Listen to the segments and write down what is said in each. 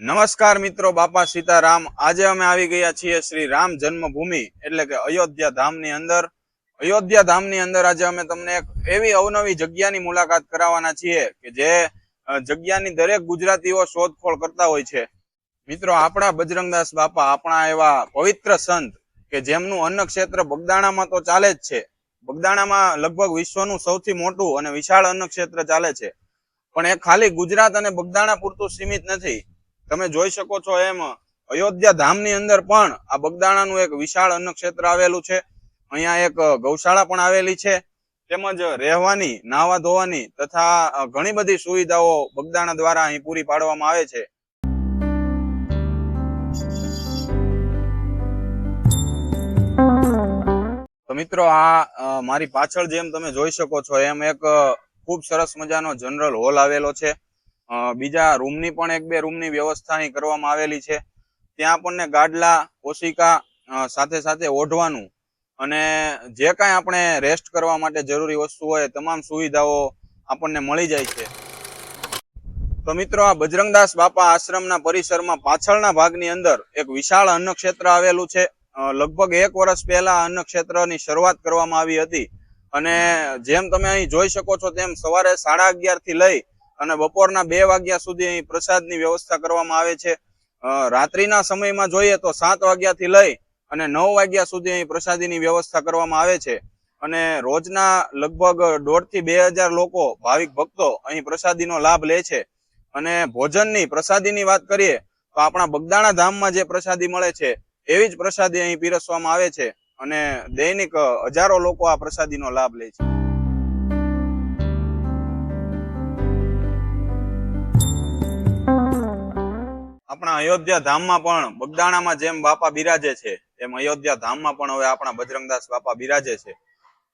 નમસ્કાર મિત્રો, બાપા સીતારામ. આજે અમે આવી ગયા છીએ શ્રી રામ જન્મભૂમિ, એટલે કે અયોધ્યા ધામની અંદર. અયોધ્યા ધામની અંદર આજે અમે તમને એક એવી અવનવી જગ્યાની મુલાકાત કરાવવાના છીએ કે જે જગ્યાની દરેક ગુજરાતીઓ શોધખોળ કરતા હોય છે. મિત્રો, આપણા બજરંગદાસ બાપા આપણા એવા પવિત્ર સંત કે જેમનું અન્ન ક્ષેત્ર બગદાણામાં તો ચાલે જ છે. બગદાણામાં લગભગ વિશ્વનું સૌથી મોટું અને વિશાળ અન્ન ક્ષેત્ર ચાલે છે. પણ એ ખાલી ગુજરાત અને બગદાણા પૂરતું સીમિત નથી. તમે જોઈ શકો છો એમ, અયોધ્યા ધામની અંદર પણ આ બગદાણાનું એક વિશાળ અન્ન ક્ષેત્ર આવેલું છે. અહીંયા એક ગૌશાળા પણ આવેલી છે. તેમજ રહેવાની, નાહવા ધોવાની તથા ઘણી બધી સુવિધાઓ બગદાણા દ્વારા અહીં પૂરી પાડવામાં આવે છે. તો મિત્રો આ મારી પાછળ જેમ તમે જોઈ શકો છો એમ એક ખૂબ સરસ મજાનો જનરલ હોલ આવેલો છે. બીજા રૂમની પણ એક બે રૂમની વ્યવસ્થા અહીં કરવામાં આવેલી છે. ત્યાં આપણને ગાડલા, ઓશિકા સાથે સાથે ઓઢવાનું અને જે કાંઈ આપણે રેસ્ટ કરવા માટે જરૂરી વસ્તુ હોય તમામ સુવિધાઓ આપણને મળી જાય છે. તો મિત્રો આ બજરંગદાસ બાપા આશ્રમના પરિસરમાં પાછળના ભાગની અંદર એક વિશાળ અન્ન ક્ષેત્ર આવેલું છે. લગભગ એક વર્ષ પહેલા અન્નક્ષેત્રની અન્ન ક્ષેત્રની શરૂઆત કરવામાં આવી હતી. અને જેમ તમે અહીં જોઈ શકો છો તેમ સવારે સાડા અગિયારથી લઈ અને બપોરના બે વાગ્યા સુધી અહીં પ્રસાદની વ્યવસ્થા કરવામાં આવે છે. રાત્રિના સમયમાં જોઈએ તો સાત વાગ્યાથી લઈ અને નવ વાગ્યા સુધી અહીં પ્રસાદીની વ્યવસ્થા કરવામાં આવે છે. અને રોજના લગભગ દોઢથી બે હજાર લોકો ભાવિક ભક્તો અહીં પ્રસાદીનો લાભ લે છે. અને ભોજનની, પ્રસાદીની વાત કરીએ તો આપણા બગદાણા ધામમાં જે પ્રસાદી મળે છે, એવી જ પ્રસાદી અહીં પીરસવામાં આવે છે. અને દૈનિક હજારો લોકો આ પ્રસાદીનો લાભ લે છે. આપણા અયોધ્યા ધામમાં પણ બગદાણામાં જેમ બાપા બિરાજે છે, એમ અયોધ્યા ધામમાં પણ હવે આપણા બજરંગદાસ બાપા બિરાજે છે.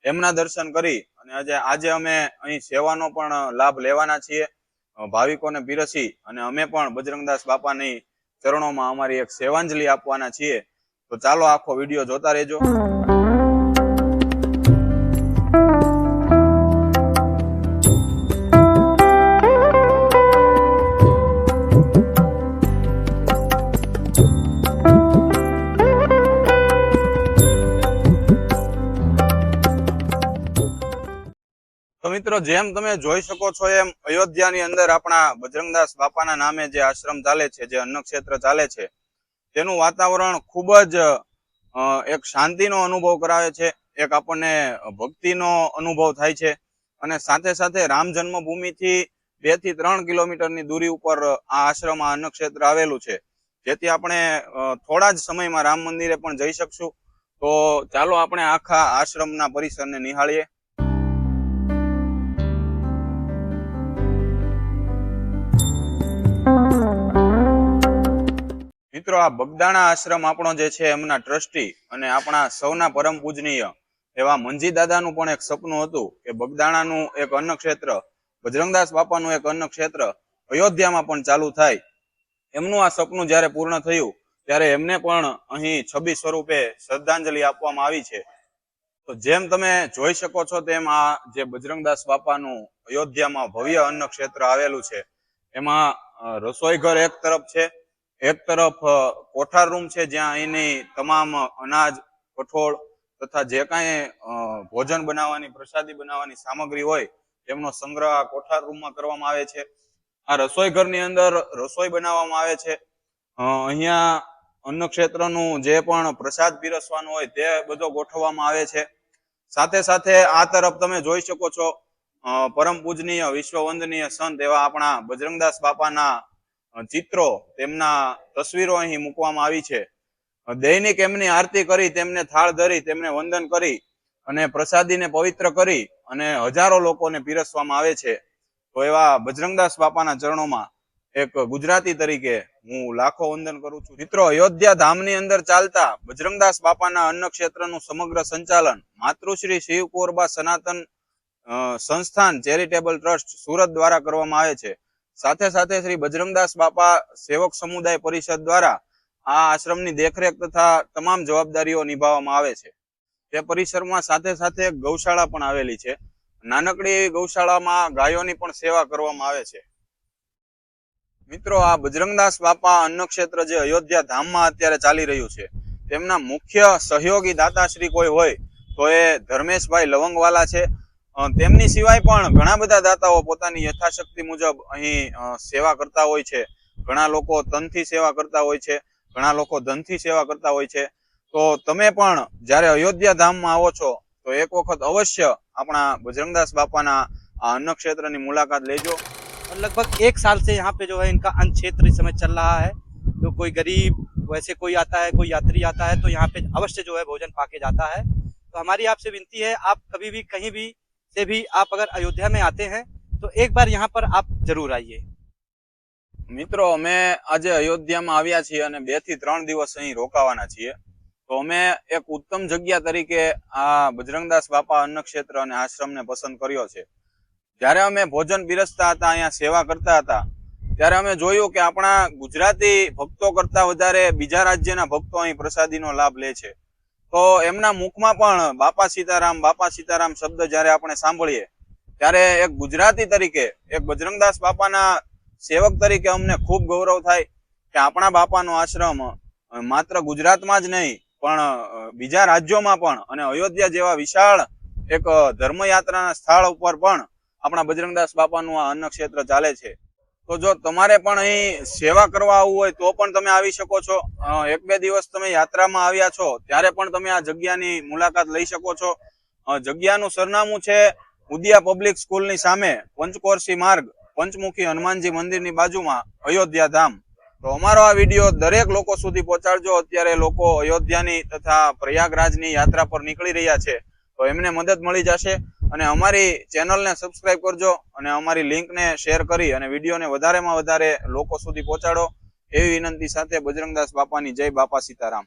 એમના દર્શન કરી અને આજે આજે અમે અહીં સેવાનો પણ લાભ લેવાના છીએ. ભાવિકોને પીરસી અને અમે પણ બજરંગદાસ બાપાની ચરણોમાં અમારી એક સેવાંજલિ આપવાના છીએ. તો ચાલો આખો વીડિયો જોતા રહેજો. તો મિત્રો, જેમ તમે જોઈ શકો છો એમ અયોધ્યાની અંદર આપણા બજરંગદાસ બાપાના નામે જે આશ્રમ ચાલે છે, જે અન્ન ક્ષેત્ર ચાલે છે, તેનું વાતાવરણ ખૂબ જ એક શાંતિનો અનુભવ કરાવે છે, એક આપણને ભક્તિનો અનુભવ થાય છે અને સાથે સાથે રામ જન્મભૂમિથી બેથી ત્રણ કિલોમીટરની દૂરી ઉપર આ આશ્રમ, આ અન્નક્ષેત્ર આવેલું છે. જેથી આપણે થોડા જ સમયમાં રામ મંદિરે પણ જઈ શકશું. તો ચાલો આપણે આખા આશ્રમના પરિસરને નિહાળીએ. મિત્રો, આ બગદાણા આશ્રમ આપણો જે છે એમના ટ્રસ્ટી અને આપણા સૌના પરમ પૂજનીય એવા મંજી દાદાનું પણ એક સપનું હતું કે બગદાણાનું એક અન્ન ક્ષેત્ર, બજરંગદાસ બાપાનું એક અન્ન ક્ષેત્ર અયોધ્યામાં પણ ચાલુ થાય. એમનું આ સપનું જ્યારે પૂર્ણ થયું, ત્યારે એમને પણ અહીં છબી સ્વરૂપે શ્રદ્ધાંજલિ આપવામાં આવી છે. તો જેમ તમે જોઈ શકો છો તેમ આ જે બજરંગદાસ બાપાનું અયોધ્યામાં ભવ્ય અન્ન ક્ષેત્ર આવેલું છે, એમાં રસોઈ ઘર એક તરફ છે એક તરફ કોઠાર રૂમ છે જ્યાં અહીંની તમામ અનાજ, કઠોળ તથા જે કાંઈ ભોજન બનાવવાની, પ્રસાદી બનાવવાની સામગ્રી હોય, તેમનો સંગ્રહ આ કોઠાર રૂમમાં કરવામાં આવે છે. આ રસોઈ ઘરની અંદર રસોઈ બનાવવામાં આવે છે. અહીંયા અન્ન ક્ષેત્રનું જે પણ પ્રસાદ પીરસવાનું હોય તે બધો ગોઠવવામાં આવે છે. સાથે સાથે આ તરફ તમે જોઈ શકો છો પરમ પૂજનીય વિશ્વ વંદનીય સંત એવા આપણા બજરંગદાસ બાપાના ચિત્રો તેમના તસવીરો અહીં મૂકવામાં આવી છે. દૈનિક એમની આરતી કરી, તેમને થાળ ધરી, તેમને વંદન કરી અને પ્રસાદીને પવિત્ર કરી અને હજારો લોકોને પીરસવામાં આવે છે. તો એવા બજરંગદાસ બાપાના ચરણોમાં એક ગુજરાતી તરીકે હું લાખો વંદન કરું છું. મિત્રો, અયોધ્યા ધામની અંદર ચાલતા બજરંગદાસ બાપાના અન્ન ક્ષેત્રનું સમગ્ર સંચાલન માતૃશ્રી શિવ કોરબા સનાતન સંસ્થાન ચેરિટેબલ ટ્રસ્ટ સુરત દ્વારા કરવામાં આવે છે. સાથે સાથે શ્રી બજરંગદાસ બાપા સેવક સમુદાય પરિષદ દ્વારા આ આશ્રમની દેખરેખ તથા તમામ જવાબદારીઓ નિભાવવામાં આવે છે. તે પરિસરમાં સાથે સાથે ગૌશાળા પણ આવેલી છે. નાનકડી એવી ગૌશાળામાં ગાયોની પણ સેવા કરવામાં આવે છે. મિત્રો, આ બજરંગદાસ બાપા અન્નક્ષેત્ર જે અયોધ્યા ધામમાં અત્યારે ચાલી રહ્યું છે, તેમના મુખ્ય સહયોગી દાતાશ્રી કોઈ હોય તો એ ધર્મેશભાઈ લવંગવાલા છે. તેમની સિવાય પણ ઘણા બધા દાતાઓ પોતાની યથાશક્તિ મુજબ અહીં અ, સેવા કરતા હોય છે ઘણા લોકો તનથી સેવા કરતા હોય છે ઘણા લોકો ધનથી સેવા કરતા હોય છે તો તમે પણ જ્યારે અયોધ્યા ધામમાં આવો છો તો એક વખત અવશ્ય આપણા બજરંગદાસ બાપાના આ અન્નક્ષેત્રની મુલાકાત લેજો और लगभग एक साल से यहाँ पे जो है इनका अन्न क्षेत्र इस समय चल रहा है जो कोई गरीब वैसे कोई आता है कोई यात्री आता है तो यहाँ पे अवश्य जो है भोजन पाके जाता है तो हमारी आपसे विनती है आप कभी भी कहीं भी से भी आप अगर अयोध्या में आते हैं तो एक बार यहाँ पर आप जरूर आइए મિત્રો અમે આજે અયોધ્યામાં આવ્યા છીએ અને બે થી ત્રણ દિવસ અહીં રોકાવાના છીએ તો અમે એક ઉત્તમ જગ્યા તરીકે આ બજરંગદાસ બાપા અન્નક્ષેત્ર અને આશ્રમને પસંદ કર્યો છે જ્યારે અમે ભોજન પીરસતા હતા અહીંયા સેવા કરતા હતા ત્યારે અમે જોયું કે આપણા ગુજરાતી ભક્તો કરતા વધારે બીજા રાજ્યના ભક્તો અહીં પ્રસાદીનો લાભ લે છે તો એમના મુખમાં પણ બાપા સીતારામ બાપા સીતારામ શબ્દ જ્યારે આપણે સાંભળીએ, ત્યારે એક ગુજરાતી તરીકે, એક બજરંગદાસ બાપાના સેવક તરીકે અમને ખૂબ ગૌરવ થાય કે આપણા બાપાનો આશ્રમ માત્ર ગુજરાતમાં જ નહીં, પણ બીજા રાજ્યોમાં પણ અને અયોધ્યા જેવા વિશાળ એક ધર્મયાત્રાના સ્થળ ઉપર પણ આપણા બજરંગદાસ બાપાનું આ અન્ન ક્ષેત્ર ચાલે છે. તો જો તમારે પણ અહીં સેવા કરવા આવવું હોય તો પણ તમે આવી શકો છો. એક બે દિવસ તમે યાત્રામાં આવ્યા છો, ત્યારે પણ તમે આ જગ્યાની મુલાકાત લઈ શકો છો. જગ્યાનું સરનામું છે ઉદિયા પબ્લિક સ્કૂલની સામે, પંચકોરસી માર્ગ, પંચમુખી હનુમાનજી મંદિરની બાજુમાં, અયોધ્યા ધામ. તો અમારો આ વીડિયો દરેક લોકો સુધી પહોંચાડજો. અત્યારે લોકો અયોધ્યાની તથા પ્રયાગરાજની યાત્રા પર નીકળી રહ્યા છે. તો એમને મદદ મળી જશે. અને અમારી ચેનલને સબસ્ક્રાઇબ કરજો અને અમારી લિંકને શેર કરી અને વિડીયોને વધારેમાં વધારે લોકો સુધી પહોંચાડો. એવી વિનંતી સાથે બજરંગદાસ બાપાની જય બાપા સીતારામ.